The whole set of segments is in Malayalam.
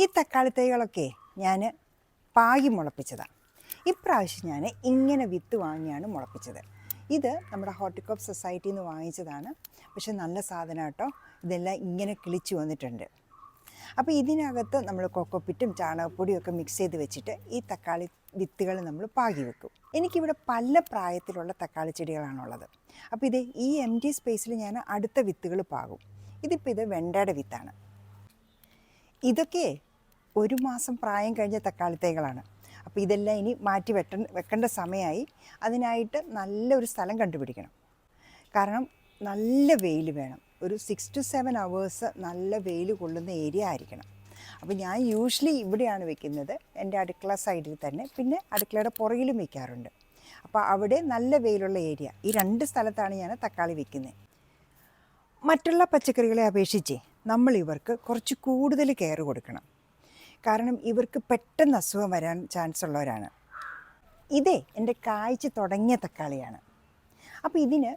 ഈ തക്കാളി തൈകളൊക്കെ ഞാൻ പാകി മുളപ്പിച്ചതാണ് ഇപ്രാവശ്യം ഞാൻ ഇങ്ങനെ വിത്ത് വാങ്ങിയാണ് മുളപ്പിച്ചത്. ഇത് നമ്മുടെ ഹോർട്ടിക്കോപ്പ് സൊസൈറ്റിയിൽ നിന്ന് വാങ്ങിച്ചതാണ്. പക്ഷെ നല്ല സാധനം കേട്ടോ ഇതെല്ലാം ഇങ്ങനെ കിളിച്ചു വന്നിട്ടുണ്ട്. അപ്പോൾ ഇതിനകത്ത് നമ്മൾ കൊക്കോപ്പിറ്റും ചാണകപ്പൊടിയും ഒക്കെ മിക്സ് ചെയ്ത് വെച്ചിട്ട് ഈ തക്കാളി വിത്തുകൾ നമ്മൾ പാകി വെക്കും. എനിക്കിവിടെ പല പ്രായത്തിലുള്ള തക്കാളി ചെടികളാണുള്ളത്. അപ്പോൾ ഇത് ഈ എം ടി സ്പേസിൽ ഞാൻ അടുത്ത വിത്തുകൾ പാകും. ഇതിപ്പോൾ ഇത് വെണ്ടയുടെ വിത്താണ്. ഇതൊക്കെ ഒരു മാസം പ്രായം കഴിഞ്ഞ തക്കാളി തൈകളാണ് അപ്പോൾ ഇതെല്ലാം ഇനി മാറ്റി വെട്ട വെക്കേണ്ട സമയമായി അതിനായിട്ട് നല്ലൊരു സ്ഥലം കണ്ടുപിടിക്കണം. കാരണം നല്ല വെയിൽ വേണം. ഒരു സിക്സ് ടു സെവൻ അവേഴ്സ് നല്ല വെയിൽ കൊള്ളുന്ന ഏരിയ ആയിരിക്കണം. അപ്പോൾ ഞാൻ യൂഷ്വലി ഇവിടെയാണ് വെക്കുന്നത്. എന്റെ അടുക്കള സൈഡിൽ തന്നെ. പിന്നെ അടുക്കളയുടെ പുറകിലും വെക്കാറുണ്ട്. അപ്പോൾ അവിടെ നല്ല വെയിലുള്ള ഏരിയ. ഈ രണ്ട് സ്ഥലത്താണ് ഞാൻ തക്കാളി വെക്കുന്നത്. മറ്റുള്ള പച്ചക്കറികളെ അപേക്ഷിച്ച് നമ്മൾ ഇവർക്ക് കുറച്ച് കൂടുതൽ കെയർ കൊടുക്കണം. കാരണം ഇവർക്ക് പെട്ടെന്ന് അസുഖം വരാൻ ചാൻസ് ഉള്ളവരാണ്. ഇതേ എന്റെ കായ്ച്ച് തുടങ്ങിയ തക്കാളിയാണ്. അപ്പോൾ ഇതിന്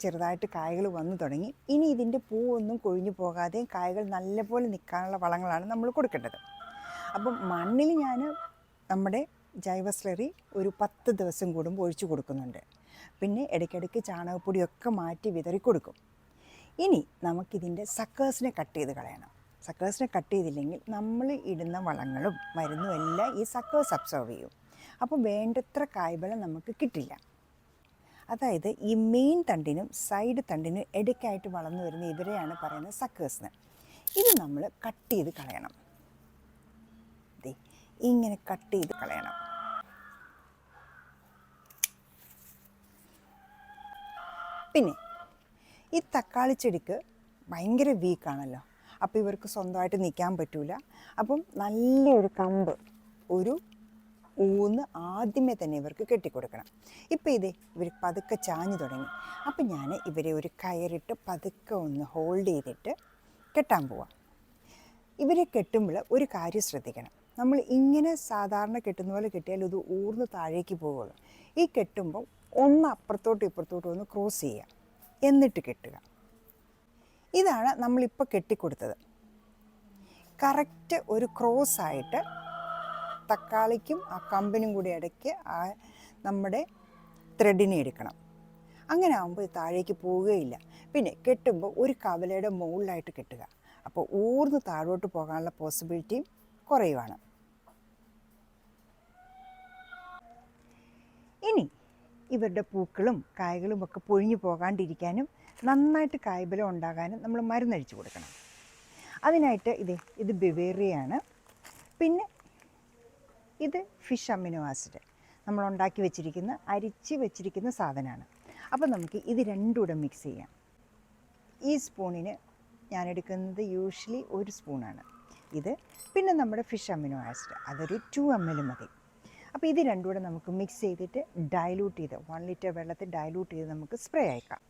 ചെറുതായിട്ട് കായകൾ വന്നു തുടങ്ങി. ഇനി ഇതിന്റെ പൂവൊന്നും കൊഴിഞ്ഞു പോകാതെ കായകൾ നല്ലപോലെ നിൽക്കാനുള്ള വളങ്ങളാണ് നമ്മൾ കൊടുക്കേണ്ടത്. അപ്പം മണ്ണിൽ ഞാൻ നമ്മുടെ ജൈവസ്ലറി ഒരു പത്ത് ദിവസം കൂടുമ്പോൾ ഒഴിച്ചു കൊടുക്കുന്നുണ്ട്. പിന്നെ ഇടയ്ക്കിടയ്ക്ക് ചാണകപ്പൊടിയൊക്കെ മാറ്റി വിതറി കൊടുക്കും. ഇനി നമുക്കിതിന്റെ സക്കേഴ്സിനെ കട്ട് ചെയ്ത് കളയണം. സക്കേഴ്സിനെ കട്ട് ചെയ്തില്ലെങ്കിൽ നമ്മൾ ഇടുന്ന വളങ്ങളും മരുന്നും എല്ലാം ഈ സക്കേഴ്സ് അബ്സോർവ് ചെയ്യും. അപ്പോൾ വേണ്ടത്ര കായ്ബലം നമുക്ക് കിട്ടില്ല. അതായത് ഈ മെയിൻ തണ്ടിനും സൈഡ് തണ്ടിനും ഇടയ്ക്കായിട്ട് വളർന്നു വരുന്ന ഇവരെയാണ് പറയുന്നത് സക്കേഴ്സിന് ഇത് നമ്മൾ കട്ട് ചെയ്ത് കളയണം. ഇങ്ങനെ കട്ട് ചെയ്ത് കളയണം. പിന്നെ ഈ തക്കാളി ചെടിക്ക് ഭയങ്കര വീക്കാണല്ലോ അപ്പോൾ ഇവർക്ക് സ്വന്തമായിട്ട് നിൽക്കാൻ പറ്റൂല. അപ്പം നല്ലൊരു കമ്പ് ഒരു ഊന്ന് ആദ്യമേ തന്നെ ഇവർക്ക് കെട്ടിക്കൊടുക്കണം. ഇപ്പം ഇതേ ഇവർ പതുക്കെ ചാഞ്ഞു തുടങ്ങി. അപ്പം ഞാൻ ഇവരെ ഒരു കയറിട്ട് പതുക്കെ ഒന്ന് ഹോൾഡ് ചെയ്തിട്ട് കെട്ടാൻ പോവാം. ഇവരെ കെട്ടുമ്പോൾ ഒരു കാര്യം ശ്രദ്ധിക്കണം. നമ്മൾ ഇങ്ങനെ സാധാരണ കെട്ടുന്ന പോലെ കെട്ടിയാൽ ഇത് ഊർന്ന് താഴേക്ക് പോവുള്ളൂ. ഈ കെട്ടുമ്പോൾ ഒന്ന് അപ്പുറത്തോട്ടും ഇപ്പുറത്തോട്ടും ഒന്ന് ക്രോസ് ചെയ്യുക. എന്നിട്ട് കെട്ടുക. ഇതാണ് നമ്മളിപ്പോൾ കെട്ടിക്കൊടുത്തത്. കറക്റ്റ് ഒരു ക്രോസ് ആയിട്ട് തക്കാളിക്കും ആ കമ്പിനും കൂടി ഇടയ്ക്ക് ആ നമ്മുടെ ത്രെഡിനെ എടുക്കണം. അങ്ങനെ ആകുമ്പോൾ താഴേക്ക് പോവുകയില്ല. പിന്നെ കെട്ടുമ്പോൾ ഒരു കവലയുടെ മുകളിലായിട്ട് കെട്ടുക. അപ്പോൾ ഊർന്ന് താഴോട്ട് പോകാനുള്ള പോസിബിലിറ്റിയും കുറയുവാണ്. ഇനി ഇവരുടെ പൂക്കളും കായകളും ഒക്കെ പൊഴിഞ്ഞു പോകാണ്ടിരിക്കാനും നന്നായിട്ട് കായ്ബലം ഉണ്ടാകാനും നമ്മൾ മരുന്നഴിച്ചു കൊടുക്കണം. അതിനായിട്ട് ഇത് ഇത് ബിവേറിയാണ് പിന്നെ ഇത് ഫിഷ് അമിനോ ആസിഡ്. നമ്മൾ ഉണ്ടാക്കി വെച്ചിരിക്കുന്ന അരിച്ച് വെച്ചിരിക്കുന്ന സാധനമാണ്. അപ്പോൾ നമുക്ക് ഇത് രണ്ടും കൂടെ മിക്സ് ചെയ്യാം. ഈ സ്പൂണിന് ഞാൻ എടുക്കുന്നത് യൂഷ്വലി ഒരു സ്പൂണാണ്. ഇത് പിന്നെ നമ്മുടെ ഫിഷ് അമിനോ ആസിഡ്. അതൊരു ടു എം എൽ മതി. അപ്പോൾ ഇത് രണ്ടും കൂടെ നമുക്ക് മിക്സ് ചെയ്തിട്ട് ഡയലൂട്ട് ചെയ്ത് വൺ ലിറ്റർ വെള്ളത്തിൽ ഡയലൂട്ട് ചെയ്ത് നമുക്ക് സ്പ്രേ അയക്കാം.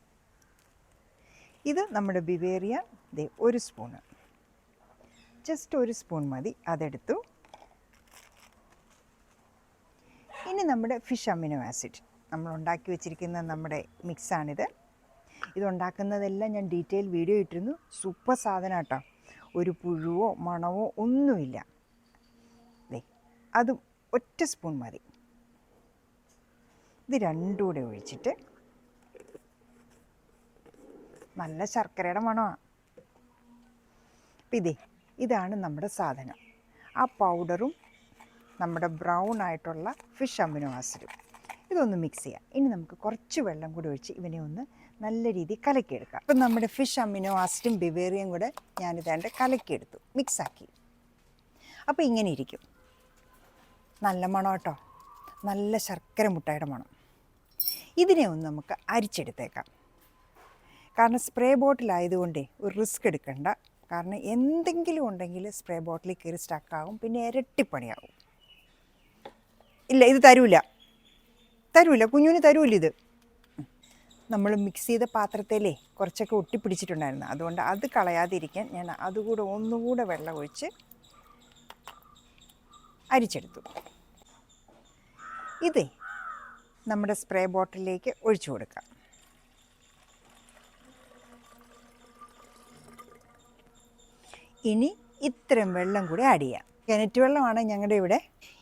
ഇത് നമ്മുടെ ബിവേറിയ. ദേ ഒരു സ്പൂണ്. ജസ്റ്റ് ഒരു സ്പൂൺ മതി അതെടുത്തു. ഇനി നമ്മുടെ ഫിഷ് അമിനോ ആസിഡ്. നമ്മൾ ഉണ്ടാക്കി വെച്ചിരിക്കുന്ന നമ്മുടെ മിക്സാണിത്. ഇതുണ്ടാക്കുന്നതെല്ലാം ഞാൻ ഡീറ്റെയിൽ വീഡിയോ ഇട്ടിരുന്നു. സൂപ്പർ സാധനം കേട്ടോ ഒരു പുഴുവോ മണവോ ഒന്നുമില്ല. ദേ അതും ഒറ്റ സ്പൂൺ മതി. ഇത് രണ്ടും കൂടെ ഒഴിച്ചിട്ട് നല്ല ശർക്കരയുടെ മണമാണ് ഇതേ ഇതാണ് നമ്മുടെ സാധനം. ആ പൗഡറും നമ്മുടെ ബ്രൗൺ ആയിട്ടുള്ള ഫിഷ് അമിനോ ആസിഡും ഇതൊന്ന് മിക്സ് ചെയ്യാം. ഇനി നമുക്ക് കുറച്ച് വെള്ളം കൂടി ഒഴിച്ച് ഇവനെ ഒന്ന് നല്ല രീതിയിൽ കലക്കിയെടുക്കാം. അപ്പം നമ്മുടെ ഫിഷ് അമിനോ ആസിഡും ബിവേറിയും കൂടെ ഞാനിതാണ്ട് കലക്കിയെടുത്തു. മിക്സാക്കി അപ്പോൾ ഇങ്ങനെ ഇരിക്കും. നല്ല മണം കേട്ടോ നല്ല ശർക്കര മുട്ടായുടെ മണം. ഇതിനെ ഒന്ന് നമുക്ക് അരിച്ചെടുത്തേക്കാം. കാരണം സ്പ്രേ ബോട്ടിലായതുകൊണ്ടേ ഒരു റിസ്ക് എടുക്കണ്ട. കാരണം എന്തെങ്കിലും ഉണ്ടെങ്കിൽ സ്പ്രേ ബോട്ടിൽ കയറി സ്റ്റക്കാകും പിന്നെ ഇരട്ടിപ്പണിയാകും ഇല്ല ഇത് തരൂല. തരൂല. കുഞ്ഞുവിന് തരൂല ഇത്. നമ്മൾ മിക്സ് ചെയ്ത പാത്രത്തിലേ കുറച്ചൊക്കെ ഒട്ടിപ്പിടിച്ചിട്ടുണ്ടായിരുന്നു. അതുകൊണ്ട് അത് കളയാതിരിക്കാൻ ഞാൻ അതുകൂടെ ഒന്നുകൂടെ വെള്ളം ഒഴിച്ച് അരിച്ചെടുത്തു. ഇതേ നമ്മുടെ സ്പ്രേ ബോട്ടിലേക്ക് ഒഴിച്ചു കൊടുക്കാം. ഇനി ഇത്രയും വെള്ളം കൂടി ആഡ് ചെയ്യാം. കിണറ്റ് വെള്ളമാണ് ഞങ്ങളുടെ ഇവിടെ.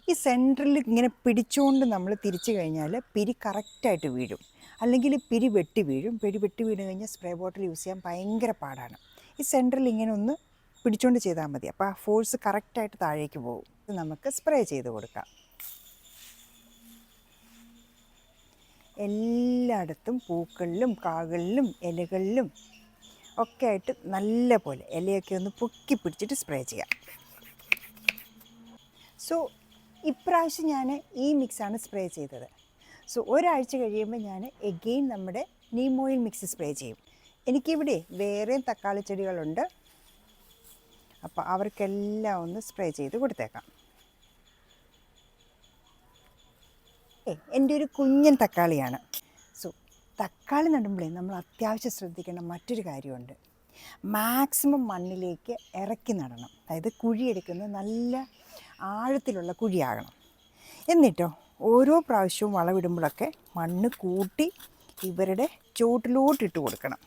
ഈ സെന്ററിൽ ഇങ്ങനെ പിടിച്ചുകൊണ്ട് നമ്മൾ തിരിച്ചു കഴിഞ്ഞാൽ പിരി കറക്റ്റായിട്ട് വീഴും. അല്ലെങ്കിൽ പിരി വെട്ടി വീഴും. പിരി വെട്ടി വീണ് കഴിഞ്ഞാൽ സ്പ്രേ ബോട്ടിൽ യൂസ് ചെയ്യാൻ ഭയങ്കര പാടാണ്. ഈ സെന്ററിൽ ഇങ്ങനെ ഒന്ന് പിടിച്ചുകൊണ്ട് ചെയ്താൽ മതി. അപ്പോൾ ആ ഫോഴ്സ് കറക്റ്റായിട്ട് താഴേക്ക് പോകും. നമുക്ക് സ്പ്രേ ചെയ്ത് കൊടുക്കാം. എല്ലായിടത്തും പൂക്കളിലും കാകളിലും ഇലകളിലും ഒക്കെ ആയിട്ട് നല്ല പോലെ ഇലയൊക്കെ ഒന്ന് പൊക്കി പിടിച്ചിട്ട് സ്പ്രേ ചെയ്യാം. സോ ഇപ്രാവശ്യം ഞാൻ ഈ മിക്സാണ് സ്പ്രേ ചെയ്തത്. സോ ഒരാഴ്ച കഴിയുമ്പോൾ ഞാൻ എഗെയിൻ നമ്മുടെ നീം ഓയിൽ മിക്സ് സ്പ്രേ ചെയ്യും. എനിക്കിവിടെ വേറെയും തക്കാളി ചെടികളുണ്ട്. അപ്പോൾ അവർക്കെല്ലാം ഒന്ന് സ്പ്രേ ചെയ്ത് കൊടുത്തേക്കാം. ഏ എന്റെ ഒരു കുഞ്ഞൻ തക്കാളിയാണ്. തക്കാളി നടുമ്പോഴേ നമ്മൾ അത്യാവശ്യം ശ്രദ്ധിക്കേണ്ട മറ്റൊരു കാര്യമുണ്ട്. മാക്സിമം മണ്ണിലേക്ക് ഇറക്കി നടണം. അതായത് കുഴിയെടുക്കുന്നത് നല്ല ആഴത്തിലുള്ള കുഴിയാകണം. എന്നിട്ടോ ഓരോ പ്രാവശ്യവും വളവിടുമ്പോഴൊക്കെ മണ്ണ് കൂട്ടി ഇവരുടെ ചുവട്ടിലോട്ടിട്ട് കൊടുക്കണം.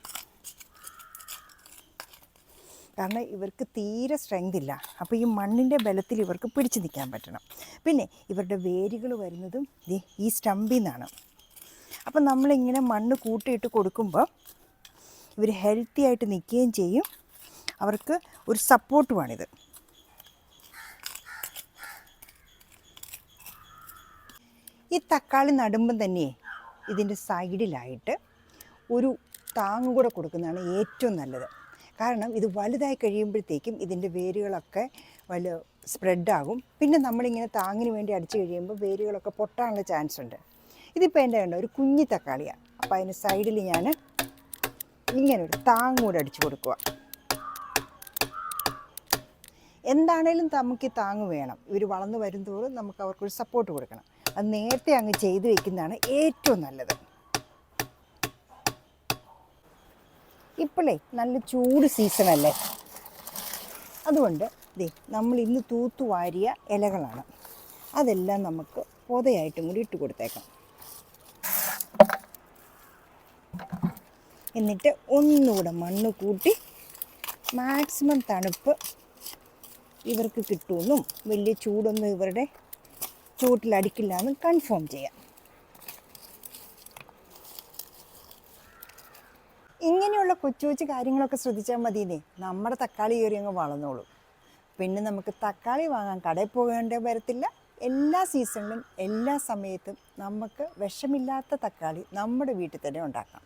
കാരണം ഇവർക്ക് തീരെ സ്ട്രെങ്ത് ഇല്ല. അപ്പോൾ ഈ മണ്ണിന്റെ ബലത്തിൽ ഇവർക്ക് പിടിച്ചു നിൽക്കാൻ പറ്റണം. പിന്നെ ഇവരുടെ വേരുകൾ വരുന്നതും ഈ സ്റ്റമ്പിൽ നിന്നാണ്. അപ്പം നമ്മളിങ്ങനെ മണ്ണ് കൂട്ടിയിട്ട് കൊടുക്കുമ്പോൾ ഇവർ ഹെൽത്തി ആയിട്ട് നിൽക്കുകയും ചെയ്യും. അവർക്ക് ഒരു സപ്പോർട്ടുമാണിത് ഈ തക്കാളി നടുമ്പം തന്നെ ഇതിന്റെ സൈഡിലായിട്ട് ഒരു താങ്ങ് കൂടെ കൊടുക്കുന്നതാണ് ഏറ്റവും നല്ലത്. കാരണം ഇത് വലുതായി കഴിയുമ്പോഴത്തേക്കും ഇതിന്റെ വേരുകളൊക്കെ വലിയ സ്പ്രെഡാകും പിന്നെ നമ്മളിങ്ങനെ താങ്ങിന് വേണ്ടി അടിച്ചു കഴിയുമ്പോൾ വേരുകളൊക്കെ പൊട്ടാനുള്ള ചാൻസ് ഉണ്ട്. ഇതിപ്പോൾ എന്റെ കണ്ട ഒരു കുഞ്ഞി തക്കാളിയാണ് അപ്പോൾ അതിന് സൈഡിൽ ഞാൻ ഇങ്ങനെ ഒരു താങ്ങ് കൂടെ അടിച്ചു കൊടുക്കുക എന്താണേലും നമുക്ക് താങ്ങ് വേണം. ഇവർ വളർന്നു വരുന്തോറും നമുക്ക് അവർക്കൊരു സപ്പോർട്ട് കൊടുക്കണം. അത് നേരത്തെ അങ്ങ് ചെയ്തു വെക്കുന്നതാണ് ഏറ്റവും നല്ലത്. ഇപ്പോഴേ നല്ല ചൂട് സീസണല്ലേ അതുകൊണ്ട് ദേ നമ്മൾ ഇന്ന് തൂത്തുവാരിയ ഇലകളാണ്. അതെല്ലാം നമുക്ക് പൊതയായിട്ടും കൂടി ഇട്ട് കൊടുത്തേക്കാം. എന്നിട്ട് ഒന്നുകൂടെ മണ്ണ് കൂട്ടി മാക്സിമം തണുപ്പ് ഇവർക്ക് കിട്ടുമെന്നും വലിയ ചൂടൊന്നും ഇവരുടെ ചൂട്ടിലടിക്കില്ല എന്നും കൺഫേം ചെയ്യാം. ഇങ്ങനെയുള്ള കൊച്ചു കൊച്ചു കാര്യങ്ങളൊക്കെ ശ്രദ്ധിച്ചാൽ മതിയെന്നേ. നമ്മുടെ തക്കാളി കയറി അങ്ങ് വളർന്നോളൂ. പിന്നെ നമുക്ക് തക്കാളി വാങ്ങാൻ കടയിൽ പോകേണ്ട വരത്തില്ല. എല്ലാ സീസണിലും എല്ലാ സമയത്തും നമുക്ക് വിഷമില്ലാത്ത തക്കാളി നമ്മുടെ വീട്ടിൽ തന്നെ ഉണ്ടാക്കാം.